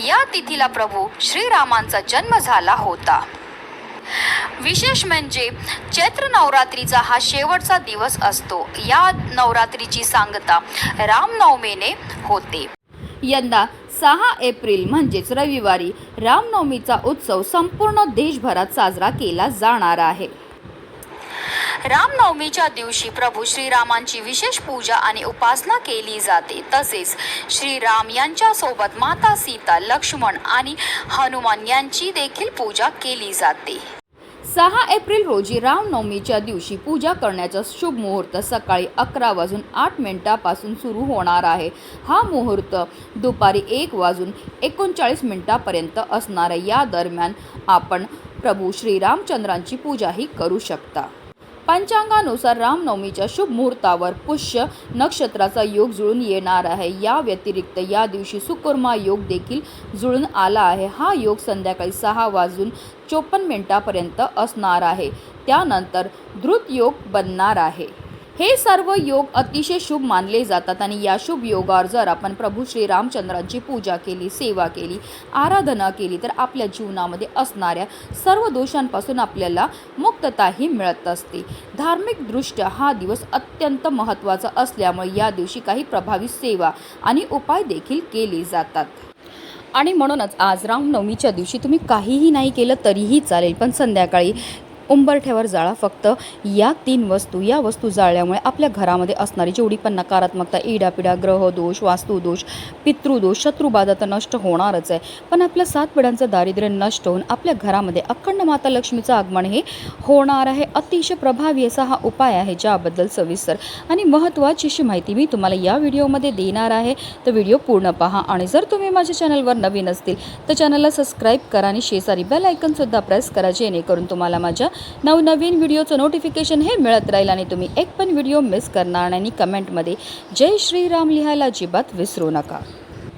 या तिथीला प्रभू श्रीरामांचा जन्म झाला होता. विशेष म्हणजे चैत्र नवरात्रीचा हा शेवटचा दिवस असतो. या नवरात्रीची सांगता रामनवमीने होते. यंदा सहा एप्रिल म्हणजेच रविवारी रामनवमीचा उत्सव संपूर्ण देशभरात साजरा केला जाणार आहे. रामनवमीच्या दिवशी प्रभू श्रीरामांची विशेष पूजा आणि उपासना केली जाते. तसेच श्रीराम यांच्यासोबत माता सीता लक्ष्मण आणि हनुमान यांची देखील पूजा केली जाते. सहा एप्रिल रोजी रामनवमीच्या दिवशी पूजा करण्याचा शुभ मुहूर्त सकाळी अकरा वाजून आठ मिनिटापासून सुरू होणार आहे. हा मुहूर्त दुपारी एक वाजून एकोणचाळीस मिनिटापर्यंत असणार आहे. या दरम्यान आपण प्रभू श्रीरामचंद्रांची पूजाही करू शकता. पंचांगानुसार रामनवमीच्या शुभ मुहूर्तावर पुष्य नक्षत्राचा योग जुळून येणार आहे. या व्यतिरिक्त या दिवशी सुकुर्मा योग देखील जुळून आला आहे. हा योग संध्याकाळी सहा वाजून चोपन्न मिनिटापर्यंत असणार आहे. त्यानंतर द्रुत योग बनणार आहे. हे सर्व योग अतिशय शुभ मानले जातात आणि या शुभ योगावर जर आपण प्रभू श्रीरामचंद्रांची पूजा केली सेवा केली आराधना केली तर आपल्या जीवनामध्ये असणाऱ्या सर्व दोषांपासून आपल्याला मुक्तताही मिळत असते. धार्मिकदृष्ट्या हा दिवस अत्यंत महत्त्वाचा असल्यामुळे या दिवशी काही प्रभावी सेवा आणि उपाय देखील केले जातात. आणि म्हणूनच आज रामनवमीच्या दिवशी तुम्ही काहीही नाही केलं तरीही चालेल पण संध्याकाळी उंबरठ्यावर जाळा फक्त या तीन वस्तू या वस्तू जाळल्यामुळे आपल्या घरामध्ये असणारी जेवढी पण नकारात्मकता इडापिडा ग्रहदोष वास्तुदोष पितृदोष शत्रुबाधा तर नष्ट होणारच आहे. पण आपल्या सात पिढ्यांचं दारिद्र्य नष्ट होऊन आपल्या घरामध्ये अखंड माता लक्ष्मीचं आगमन हे होणार आहे. अतिशय प्रभावी असा हा उपाय आहे ज्याबद्दल सविस्तर आणि महत्त्वाची अशी माहिती मी तुम्हाला या व्हिडिओमध्ये देणार आहे. तर व्हिडिओ पूर्ण पहा आणि जर तुम्ही माझ्या चॅनलवर नवीन असतील तर चॅनलला सबस्क्राईब करा आणि शेजारी बेल आयकनसुद्धा प्रेस करा जेणेकरून तुम्हाला माझ्या नवनवीन व्हिडिओचं नोटिफिकेशन हे मिळत राहील आणि तुम्ही एक पण व्हिडिओ मिस करणार नाही. आणि कमेंटमध्ये जय श्रीराम लिहायला अजिबात विसरू नका.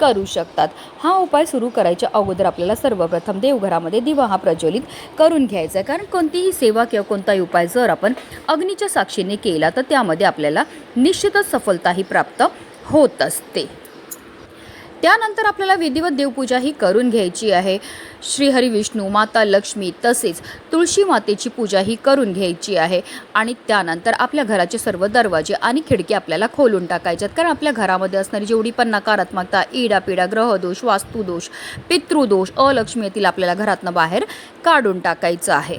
करू शकतात. हा उपाय सुरू करायच्या अगोदर आपल्याला सर्वप्रथम देवघरामध्ये दिवा हा प्रज्वलित करून घ्यायचा आहे. कारण कोणतीही सेवा किंवा कोणताही उपाय जर आपण अग्नीच्या साक्षीने केला तर त्यामध्ये आपल्याला निश्चितच सफलताही प्राप्त होत असते. त्यानंतर आपल्याला विधिवत देवपूजा ही करून घ्यायची आहे. श्रीहरी विष्णू माता लक्ष्मी तसेच तुळशी मातेची पूजा ही करून घ्यायची आहे. आणि त्यानंतर आपल्या घराचे सर्व दरवाजे आणि खिडकी आपल्याला खोलून टाकायच्यात. कारण आपल्या घरामध्ये असणारी जेवढी पण नकारात्मकता इडापिडा ग्रहदोष वास्तुदोष पितृदोष अलक्ष्मी येतील आपल्याला घरातनं बाहेर काढून टाकायचं आहे.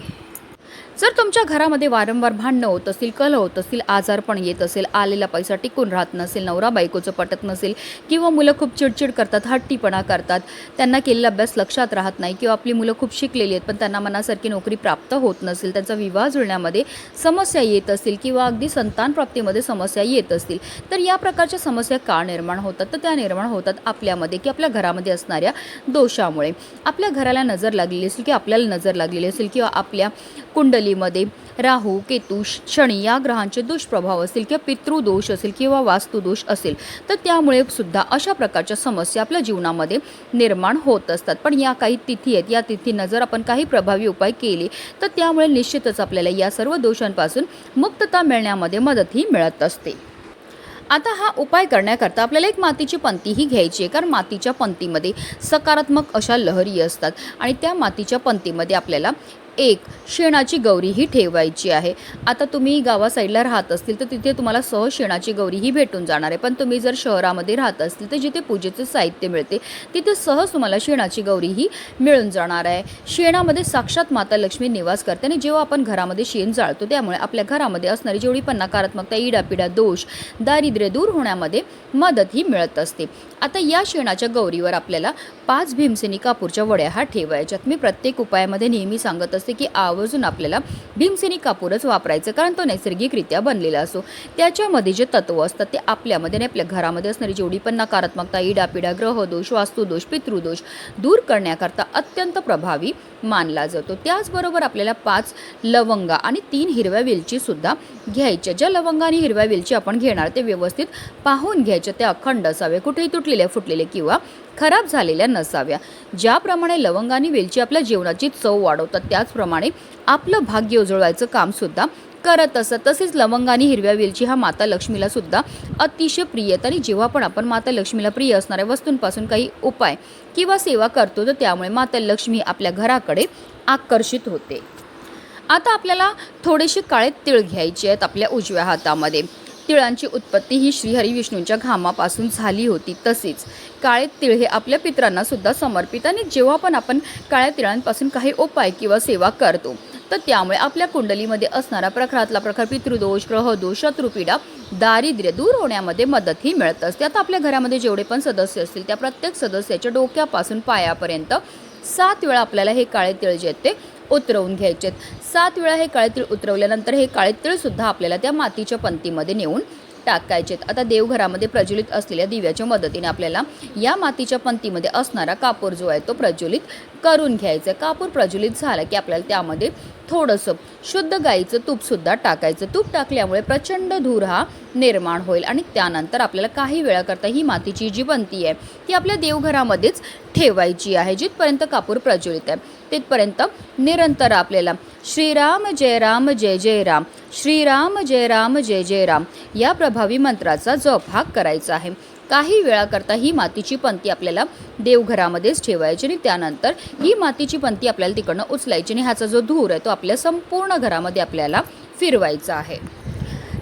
जर तुमच्या घरामध्ये वारंवार भांडणं होत असतील कल होत असतील आजारपण येत असेल आलेला पैसा टिकून राहत नसेल नवरा बायकोचं पटत नसेल किंवा मुलं खूप चिडचिड करतात हट्टीपणा करतात त्यांना केलेला अभ्यास लक्षात राहत नाही किंवा आपली मुलं खूप शिकलेली आहेत पण त्यांना मनासारखी नोकरी प्राप्त होत नसेल त्यांचा विवाह जुळण्यामध्ये समस्या येत असतील किंवा अगदी संतान प्राप्तीमध्ये समस्या येत असतील तर या प्रकारच्या समस्या का निर्माण होतात? तर त्या निर्माण होतात आपल्यामध्ये की आपल्या घरामध्ये असणाऱ्या दोषामुळे. आपल्या घराला नजर लागलेली असेल किंवा आपल्याला नजर लागलेली असेल किंवा आपल्या कुंडली कुंडलीमध्ये राहू केतू शनी या ग्रहांचे दुष्प्रभाव असतील किंवा पितृदोष असेल किंवा वास्तुदोष असेल तर त्यामुळे सुद्धा अशा प्रकारच्या समस्या आपल्या जीवनामध्ये निर्माण होत असतात. पण या काही तिथी आहेत या तिथींना जर आपण काही प्रभावी उपाय केले तर त्यामुळे निश्चितच आपल्याला या सर्व दोषांपासून मुक्तता मिळण्यामध्ये मदतही मिळत असते. आता हा उपाय करण्याकरता आपल्याला एक मातीची पंतीही घ्यायची आहे कारण मातीच्या पंतीमध्ये सकारात्मक अशा लहरी असतात आणि त्या मातीच्या पंतीमध्ये आपल्याला एक शेणाची गौरी ही ठेवायची आहे. आता तुम्ही गावा साईडला राहत असतील तर तिथे तुम्हाला सहज शेणाची गौरी ही भेटून जाणार आहे. पण तुम्ही जर शहरामध्ये राहत असतील तर जिथे पूजेचं साहित्य मिळते तिथे सहज तुम्हाला शेणाची गौरी ही मिळून जाणार आहे. शेणामध्ये साक्षात माता लक्ष्मी निवास करते आणि जेव्हा आपण घरामध्ये शेण जाळतो त्यामुळे आपल्या घरामध्ये असणारी जेवढी पण नकारात्मकता इडापिडा दोष दारिद्र्य दूर होण्यामध्ये मदत ही मिळत असते. आता या शेणाच्या गौरीवर आपल्याला पाच भीमसेनी कापूरच्या वड्या हा ठेवायच्यात. मी प्रत्येक उपायामध्ये नेहमी सांगत असते की आवर्जून आपल्याला भीमसेनी कापूरच वापरायचं कारण तो नैसर्गिकरित्या बनलेला असो. त्याच्यामध्ये जे तत्व असतात ते आपल्यामध्ये आणि आपल्या घरामध्ये असणारी जेवढी पण नकारात्मकता इडापिडा ग्रहदोष वास्तुदोष पितृदोष दूर करण्याकरता अत्यंत प्रभावी मानला जातो. त्याचबरोबर आपल्याला पाच लवंगा आणि तीन हिरव्या वेलचीसुद्धा घ्यायच्या. ज्या लवंगा आणि हिरव्या वेलची आपण घेणार ते व्यवस्थित पाहून घ्यायच्या. त्या अखंड असावे कुठेही तुटलेल्या फुटलेले किंवा खराब झालेल्या नसाव्या. ज्याप्रमाणे लवंग आणि वेलची आपल्या जेवणाची चव वाढवतात त्याचप्रमाणे आपलं भाग्य उजळवायचं कामसुद्धा करत असत. तसेच लवंग आणि हिरव्या वेलची हा माता लक्ष्मीला सुद्धा अतिशय प्रिय आहेत. आणि जेव्हा पण आपण माता लक्ष्मीला प्रिय असणाऱ्या वस्तूंपासून काही उपाय किंवा सेवा करतो तर त्यामुळे माता लक्ष्मी आपल्या घराकडे आकर्षित होते. आता आपल्याला थोडेसे काळे तिळ घ्यायचे आहेत आपल्या उजव्या हातामध्ये. तिळांची उत्पत्ती ही श्रीहरी विष्णूंच्या घामापासून झाली होती. तसेच काळे तिळ हे आपल्या पित्रांना सुद्धा समर्पित आणि जेव्हा पण आपण काळ्या तिळांपासून काही उपाय किंवा सेवा करतो तर त्यामुळे आपल्या कुंडलीमध्ये असणारा प्रखरातला प्रखर पितृदोष ग्रहदोष शत्रुपीडा दारिद्र्य दूर होण्यामध्ये मदत ही मिळत असते. आता आपल्या घरामध्ये जेवढे पण सदस्य असतील त्या प्रत्येक सदस्याच्या डोक्यापासून पायापर्यंत सात वेळा आपल्याला हे काळे तिळ जे आहेत ते उतरवून घ्यायचे आहेत. सात वेळा हे काळे तिळ उतरवल्यानंतर हे काळे तिळसुद्धा आपल्याला त्या मातीच्या पंक्तीमध्ये नेऊन टाकायचे आहेत. आता देवघरामध्ये प्रज्वलित असलेल्या दिव्याच्या मदतीने आपल्याला या मातीच्या पंक्तीमध्ये असणारा कापूर जो आहे तो प्रज्वलित करून घ्यायचं. आहे कापूर प्रज्वलित झाला की आपल्याला त्यामध्ये थोडंसं शुद्ध गाईचं तूपसुद्धा टाकायचं. तूप टाकल्यामुळे प्रचंड धूर हा निर्माण होईल आणि त्यानंतर आपल्याला काही वेळाकरता ही मातीची जी बनती आहे ती आपल्या देवघरामध्येच ठेवायची आहे जिथपर्यंत कापूर प्रज्वलित आहे. तिथपर्यंत निरंतर आपल्याला श्रीराम जय राम जय जय राम श्रीराम जय राम जय जय राम या प्रभावी मंत्राचा जप हा करायचा आहे. काही वेळाकरता ही मातीची पंती आपल्याला देवघरामध्येच ठेवायची आणि त्यानंतर ही मातीची पंती आपल्याला तिकडनं उचलायची आणि ह्याचा जो धूर आहे तो आपल्या संपूर्ण घरामध्ये आपल्याला फिरवायचा आहे.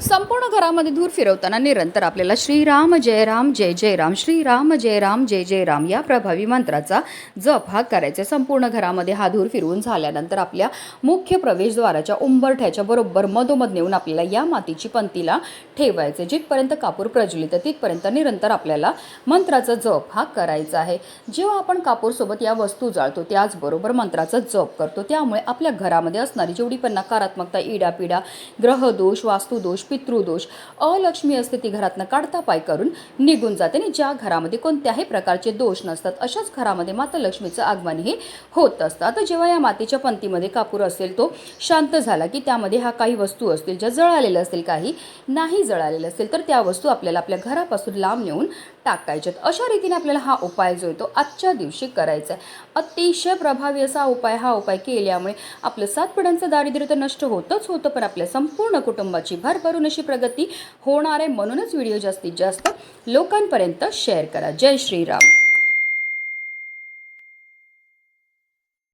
संपूर्ण घरामध्ये धूर फिरवताना निरंतर आपल्याला श्रीराम जय राम जय जय राम श्रीराम जय राम जय जय राम या प्रभावी मंत्राचा जप हा करायचा. संपूर्ण घरामध्ये हा धूर फिरवून झाल्यानंतर आपल्या मुख्य प्रवेशद्वाराच्या उंबरठ्याच्या बरोबर मधोमध नेऊन आपल्याला या मातीची पंक्तीला ठेवायचे जिथपर्यंत कापूर प्रज्वलित तिथपर्यंत निरंतर आपल्याला मंत्राचा जप हा करायचा आहे. जेव्हा आपण कापूरसोबत या वस्तू जाळतो त्याचबरोबर मंत्राचा जप करतो त्यामुळे आपल्या घरामध्ये असणारी जेवढी पण नकारात्मकता इडापिडा ग्रहदोष वास्तुदोष पितृदोष अलक्ष्मी असते ती घरातनं काढता पाय करून निघून जाते आणि ज्या घरामध्ये कोणत्याही प्रकारचे दोष नसतात अशाच घरामध्ये माता लक्ष्मीचं आगमन हे होत असतं. आता जेव्हा या मातीच्या पंक्तीमध्ये कापूर असेल तो शांत झाला की त्यामध्ये हा काही वस्तू असतील ज्या जळालेल्या असतील काही नाही जळालेल्या असतील तर त्या वस्तू आपल्याला आपल्या घरापासून लांब नेऊन टाकायच्यात. अशा रीतीने आपल्याला हा उपाय जो आहे तो आजच्या दिवशी करायचा आहे. अतिशय प्रभावी असा उपाय हा उपाय केल्यामुळे आपलं सात पिढ्यांचं दारिद्र्य तर नष्ट होतच होतं पण आपल्या संपूर्ण कुटुंबाची भरभरून अशी प्रगती होणार आहे म्हणूनच व्हिडिओ जास्तीत जास्त लोकांपर्यंत शेअर करा. जय श्रीराम.